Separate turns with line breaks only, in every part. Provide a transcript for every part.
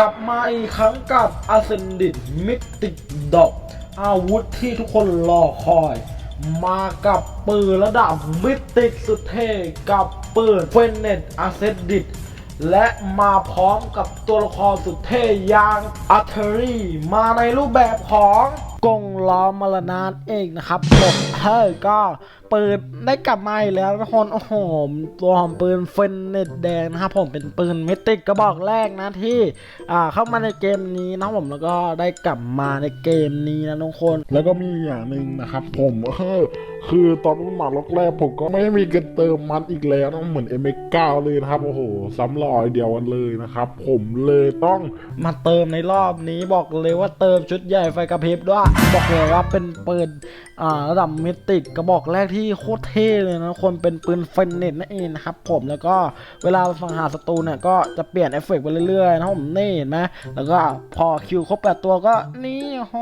กลับมาอีกครั้งกับ Ascended Mythic d o g อาวุธที่ทุกคนรอคอย มากับปืนระดับมิติกสุดเท่กับปืนเฟนเนตอาเซนดิตและมาพร้อมกับตัวละครสุดเท่อย่างอัเทอรี่มาในรูปแบบของกงล้อมรณานเองนะครับผมเฮ้ยก็ปืนได้กลับมาอีกแล้วทุกคนโอ้โหตัวของปืนเฟนเนตแดงนะครับผมเป็นปืนมิติกกระบอกแรกนะที่อ่าเข้ามาในเกมนี้นะครับผมแล้วก็ได้กลับมาในเกมนี้นะทุกคน
แล้วก็มีอย่างหนึ่งนะครับ ผมเออคือตอนมันมาล็อกแรกผมก็ไม่มีเงินเติมมันอีกแล้วนะเหมือน M9 เลยนะครับโอ้โหซ้ำรอยเดียวกันเลยนะครับ ผมเลยต้อง
มาเติมในรอบนี้บอกเลยว่าเติมชุดใหญ่ไฟกระพริบด้วยบอกเลยว่าเป็นปืนอ่าระดับมิติกกระบอกแรกที่โคตรเท่เลยนะคนเป็นปืนเฟนเน็ตนั่นเองนะครับผมแล้วก็เวลาฟังหาศัตรูเนี่ยก็จะเปลี่ยนเอฟเฟกต์ไปเรื่อยๆนะผมนี่เห็นไหมแล้วก็พอคิวครบแปดตัวก็นี่โอ้โห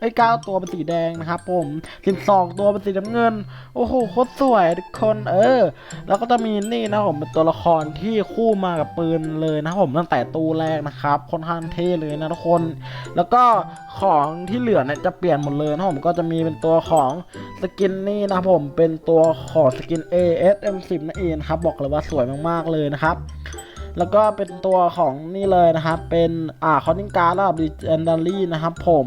ไอ้เก้าตัวเป็นสีแดงนะครับผมสิบสองตัวเป็นสีน้ำเงิน โอ้โหโคตรสวยทุกคนเออ แล้วก็จะมีนี่นะผมเป็นตัวละครที่คู่มากับปืนเลยนะครับผมตั้งแต่ตู้แรกนะครับค่อนข้างเท่เลยนะทุกคน แล้วก็ของที่เหลือเนี่ยจะเปลี่ยนหมดเลยนะผมก็จะมีเป็นตัวของสกินนี่นะครับผมเป็นตัวของสกิน ASM10 นั่นเองครับบอกเลยว่าสวยมากๆเลยนะครับแล้วก็เป็นตัวของนี่เลยนะครับ เป็นอ่าคอนนิงการ์ระดับดิเอนดารี่นะครับผม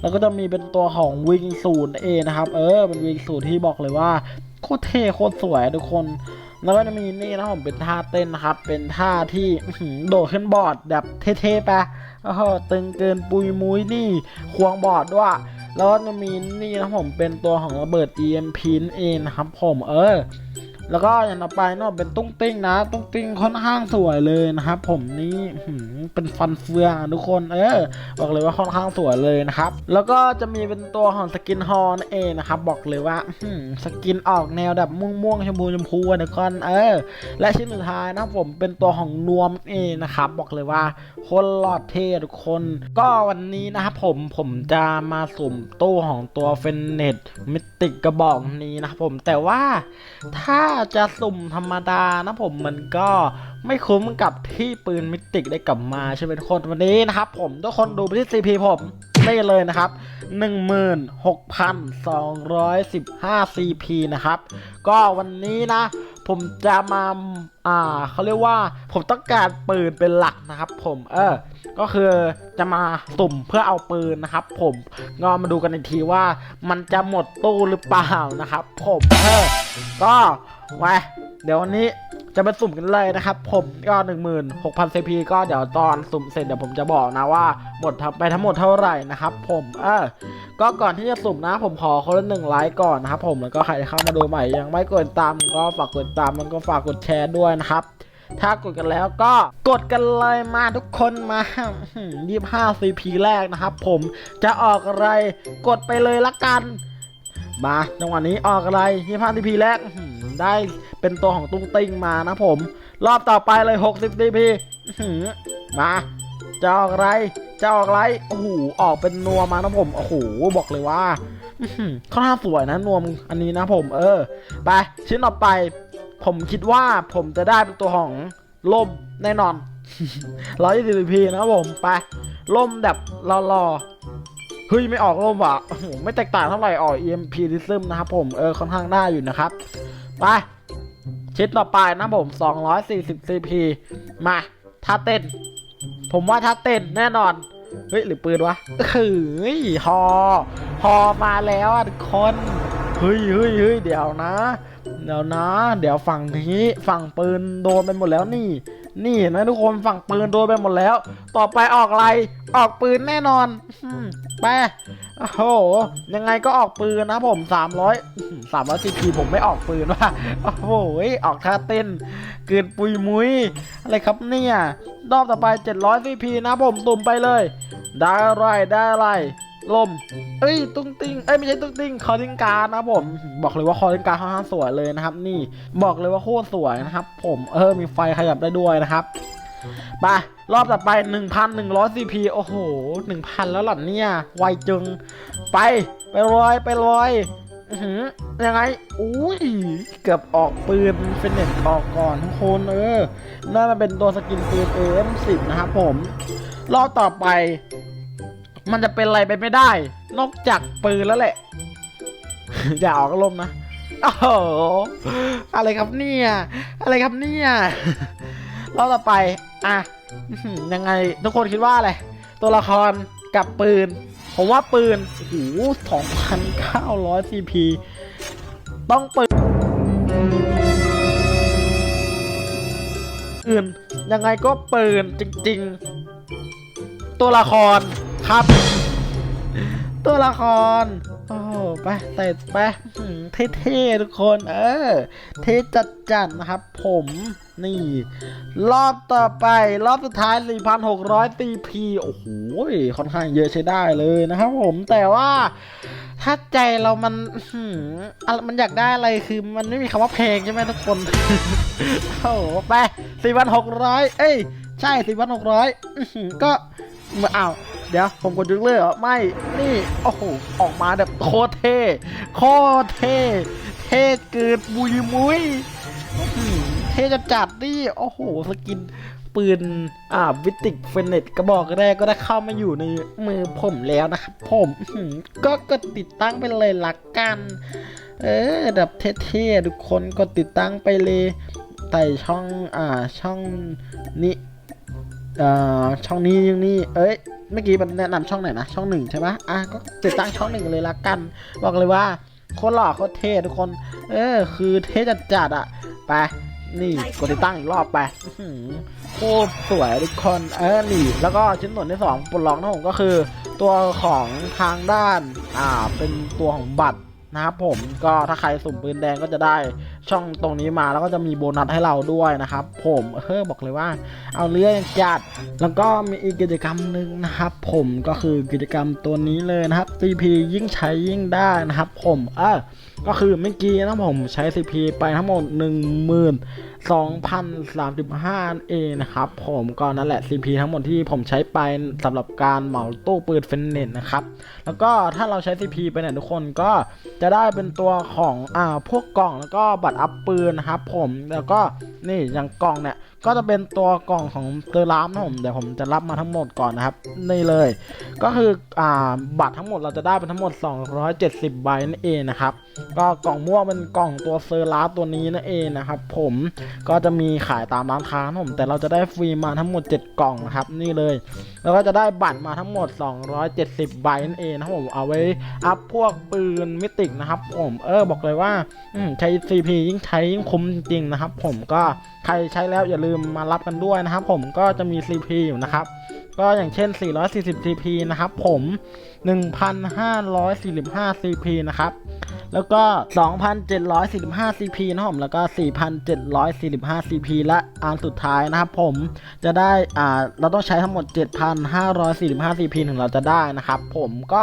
แล้วก็จะมีเป็นตัวของวิงสูนเองนะครับ เออเป็นวิงสูนที่บอกเลยว่า โคตรเท่โคตรสวยทุกคน แล้วก็จะมีนี่นะผมเป็นท่าเต้นนะครับ เป็นท่าที่โดดขึ้นบอร์ดแบบเท่ๆไปโอ้โหตึงเกินปุยมุ้ยนี่ควงบอร์ดด้วยแล้วก็จะมีนี่นะผมเป็นตัวของระเบิด EMP นเองนะครับผมเออ แล้วก็อย่างต่อไปเนาะเป็นตุ้งติ้งนะ ตุ้งติ้งค่อนข้างสวยเลยนะครับผมนี้เป็นฟันเฟืองทุกคน เออ บอกเลยว่าค่อนข้างสวยเลยนะครับ แล้วก็จะมีเป็นตัวของสกินฮอร์นเองนะครับ บอกเลยว่าสกินออกแนวแบบม่วงม่วงๆชมพูชมพูอะทุกคนเออ และชิ้นสุดท้ายนะผมเป็นตัวของนวมเองนะครับ บอกเลยว่าคนหลอดเท่ทุกคน ก็วันนี้นะครับผมผมจะมาสุ่มตู้ของตัวเฟนเนตมิติกกระบอกนี้นะครับผมแต่ว่าถ้าจะสุ่มธรรมดานะผมมันก็ไม่คุ้มกับที่ปืนมิติกได้กลับมาใช่ไหมทุกคนวันนี้นะครับ ผมทุกคนดูไปที่ CP ผมนี่เลยนะครับ 16,215 CP นะครับ ก็วันนี้นะ ผมจะมา อ่าเขาเรียกว่า ผมต้องการปืนเป็นหลักนะครับผม เออ ก็คือจะมาสุ่มเพื่อเอาปืนนะครับ ผมก็มาดูกันอีกทีว่า มันจะหมดตู้หรือเปล่านะครับ ผม เออ ก็ ไว้เดี๋ยววันนี้จะมาสุ่มกันเลยนะครับ ผมก็ 16,000 CP ก็เดี๋ยวตอนสุ่มเสร็จเดี๋ยวผมจะบอกนะว่า หมดไปทั้งหมดเท่าไหร่นะครับ ผมเออก็ก่อนที่จะสุ่มนะ ผมขอคนละหนึ่งไลค์ก่อนนะครับผมแล้วก็ใครที่เข้ามาดูใหม่ยังไม่กดตามก็ฝากกดตามแล้วก็ฝากกดแชร์ด้วยนะครับ ถ้ากดกันแล้วก็กดกันเลยมาทุกคนมายี่ห้า CP แรกนะครับ ผมจะออกอะไรกดไปเลยละกัน มาจังหวะนี้ออกอะไรยี่ห้า CP แรกได้เป็นตัวของตุ้งติ้งมานะผม รอบต่อไปเลย 60 CP อื้อหือมาจะออกอะไรจะออกอะไรโอ้โหออกเป็นนัวมานะผมโอ้โหบอกเลยว่าอื้อหือค่อนข้างสวยนะนวมอันนี้นะผม เออ ไปชิ้นต่อไป ผมคิดว่าผมจะได้เป็นตัวของล่มแน่นอนร้อยยี่สิบพีนะครับผมไปล่มแบบรอๆ เฮ้ยไม่ออกล่มว่ะโอ้โหไม่แตกต่างเท่าไหร่ออก EMP ดิซึมนะครับผมเออค่อนข้างได้อยู่นะครับ ไปชิ้นต่อไปนะผม 240 CP มาท่าเต้น ผมว่าท่าเต้นแน่นอน เฮ้ย หรือปืนวะเฮ้ยฮอฮอมาแล้วอะทุกคนเฮ้ยเฮ้ยเฮ้ยเดี๋ยวนะ เดี๋ยวนะ เดี๋ยวฝั่งนี้ฝั่งปืนโดนไปหมดแล้วนี่ นี่เห็นไหมทุกคนฝั่งปืนโดนไปหมดแล้ว ต่อไปออกอะไรออกปืนแน่นอนไปโอ้โหยังไงก็ออกปืนนะผม300 300 CP ผมไม่ออกปืนว่ะโอ้โหออกท่าเต้นเกินปุยมุยอะไรครับเนี่ยรอบต่อไป700 CP นะผมตุ่มไปเลย ได้อะไรได้อะไร ลมเอ้ยตุ้งติงเอ้ยไม่ใช่ตุ้งติงคอลิงการนะครับผม บอกเลยว่าคอลิงการค่อนข้างสวยเลยนะครับ นี่บอกเลยว่าโคตรสวยนะครับ ผมเออมีไฟขยับได้ด้วยนะครับไปรอบต่อไป 1,100 CP โอ้โห 1,000 แล้วเหรอเนี่ย ไวจึง ไป ไปลอย ไปลอยยังไง อุ้ย เกือบออกปืนเฟนเน็ตออกก่อนทุกคนเออน่าจะเป็นตัวสกินปืน AM10 นะครับผม รอบต่อไป มันจะเป็นอะไรไปไม่ได้ นอกจากปืนแล้วแหละ อย่าออกอารมนะโอ้โหอะไรครับเนี่ยอะไรครับเนี่ยรอบต่อไป อะยังไงทุกคนคิดว่าอะไรตัวละครกับปืนผมว่าปืนโอ้โห2,900 CP ต้องปืนอื่นยังไงก็ปืนจริง ๆ ตัวละคร ครับ ตัวละคร โอ้โห ไปใส่ไปเท่ๆทุกคน เออ เท่จัดๆนะครับ ผม นี่ รอบต่อไป รอบสุดท้าย 4,600 TP โอ้โห ค่อนข้างเยอะใช้ได้เลยนะครับผม แต่ว่าถ้าใจเรามันมันอยากได้อะไรคือมันไม่มีคำว่าเพลงใช่ไหมทุกคน โอ้โห ไป4,600เอ้ย ใช่4,600อื้อหือก็อ้าว เดี๋ยวผมกดยกเลิกเหรอไม่ นี่ โอ้โห ออกมาแบบโคตรเท่ โคตรเท่ เท่เกินบุยมุยเท่จะจัดนี่ โอ้โห สกินปืน อ่า วิติกเฟเนตกระบอกแรกก็ได้เข้ามาอยู่ในมือผมแล้วนะครับผมก็กดติดตั้งไปเลยหละกัน เออแบบเท่ๆทุกคนก็ติดตั้งไปเลยใส่ช่อง อ่า ช่องนี้ อ่าช่องนี้ยังนี่เอ้ยเมื่อกี้มันแนะนำช่องไหนนะช่องหนึ่งใช่ปะอะก็ติดตั้งช่องหนึ่งเลยละกัน บอกเลยว่าโคตรหล่อโคตรเท่ทุกคน เออ คือเท่จัดๆอะไปนี่กดติดตั้งอีกรอบไปโคตรสวยทุกคนเออนี่ แล้วก็ชิ้นส่วนที่สองปลดล็อกนะผมก็คือ ตัวของทางด้าน อ่าเป็นตัวของบัตร นะครับผมก็ถ้าใครสุ่มปืนแดงก็จะได้ช่องตรงนี้มาแล้วก็จะมีโบนัสให้เราด้วยนะครับ ผมเออบอกเลยว่า เอาเรื่องจัด แล้วก็มีอีกกิจกรรมหนึ่งนะครับ ผมก็คือกิจกรรมตัวนี้เลยนะครับ CP ยิ่งใช้ยิ่งได้นะครับ ผมเออ ก็คือเมื่อกี้นะผมใช้ CP ไปทั้งหมด 12,035เองนะครับ ผมก็นั่นแหละ CP ทั้งหมดที่ผมใช้ไปสำหรับการเหมาตู้ปืนเฟนเนตนะครับ แล้วก็ถ้าเราใช้ CP ไปเนี่ยทุกคนก็จะได้เป็นตัวของอ่าพวกกล่องแล้วก็บัตรอัพปืนนะครับผมแล้วก็นี่อย่างกล่องเนี่ย ก็จะเป็นตัวกล่องของเตอร์ลามนะผมเดี๋ยวผมจะรับมาทั้งหมดก่อนนะครับนี่เลย ก็คืออ่าบัตรทั้งหมดเราจะได้เป็นทั้งหมด 270 ใบนั่นเองนะครับก็กล่องม่วงเป็นกล่องตัวเซอร์ลาตัวนี้นั่นเองนะครับผมก็จะมีขายตามร้านค้านะผมแต่เราจะได้ฟรีมาทั้งหมด 7 กล่องนะครับนี่เลยแล้วก็จะได้บัตรมาทั้งหมด 270 ใบนั่นเองนะครับผมเอาไว้อัพพวกปืนมิติกนะครับผมเออบอกเลยว่าใช้ CP ยิ่งใช้ยิ่งคุ้มจริงๆนะครับผมก็ใครใช้แล้วอย่าลืมมารับกันด้วยนะครับผมก็จะมี CP อยู่นะครับก็อย่างเช่น 440 CP นะครับผม 1,545 CP นะครับ แล้วก็ 2,745 CP นะครับผมแล้วก็ 4,745 CP และอันสุดท้ายนะครับผมจะได้อ่าเราต้องใช้ทั้งหมด 7,545 CP ถึงเราจะได้นะครับผมก็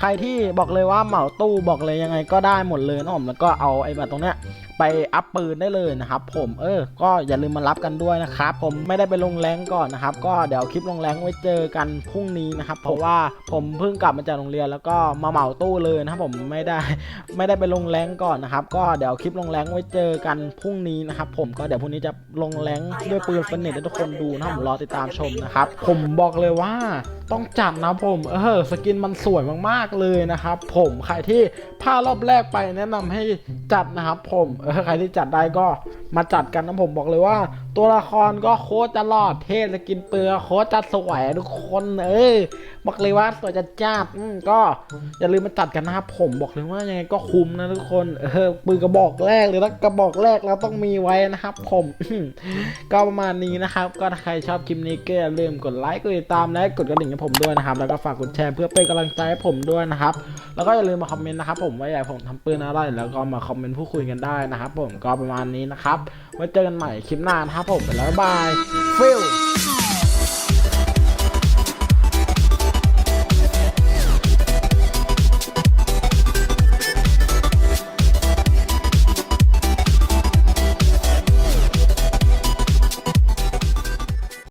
ใครที่บอกเลยว่าเหมาตู้บอกเลยยังไงก็ได้หมดเลยนะผมแล้วก็เอาไอ้แบบตรงเนี้ย ไปอัพปืนได้เลยนะครับผมเออ ก็อย่าลืมมารับกันด้วยนะครับผมไม่ได้ไปลงแรงก่อนนะครับ ก็เดี๋ยวคลิปลงแรงไว้เจอกันพรุ่งนี้นะครับเพราะว่าผมเพิ่งกลับมาจากโรงเรียนแล้วก็มาเหมาตู้เลยนะครับผมไม่ได้ไม่ได้ไปลงแรงก่อนนะครับ ก็เดี๋ยวคลิปลงแรงไว้เจอกันพรุ่งนี้นะครับผมก็เดี๋ยวพรุ่งนี้จะลงแรงด้วยปืนเฟนเน็ตให้ทุกคนดูนะครับผมรอติดตามชมนะครับ ผมบอกเลยว่าต้องจัดนะผมเออสกินมันสวยมากๆเลยนะครับ ผมใครที่พลาดรอบแรกไปแนะนำให้จัดนะครับผมเอใครที่จัดได้ก็มาจัดกันนะผมบอกเลยว่าตัวละครก็โคตรจะหลอดเท่สกินเปลือโคตรจะสวยทุกคนเออบอกเลยว่าสวยจะจัดอืมก็อย่าลืมมาจัดกันนะครับผมบอกเลยว่ายังไงก็คุ้มนะทุกคนเออปืนกระบอกแรกเลยแล้วกระบอกแรกเราต้องมีไว้นะครับ ผมก็ประมาณนี้นะครับ ก็ถ้าใครชอบคลิปนี้ก็อย่าลืมกดไลค์กดติดตามและกดกระดิ่งให้ผมด้วยนะครับ แล้วก็ฝากกดแชร์เพื่อเป็นกำลังใจให้ผมด้วยนะครับ แล้วก็อย่าลืมมาคอมเมนต์นะครับ ผมว่าอยากให้ผมทำปืนอะไรแล้วก็มาคอมเมนต์พูดคุยกันได้นะครับ ผมก็ประมาณนี้นะครับ ไว้เจอกันใหม่คลิปหน้านะครับผมไปแล้วบ๊ายบายฟิล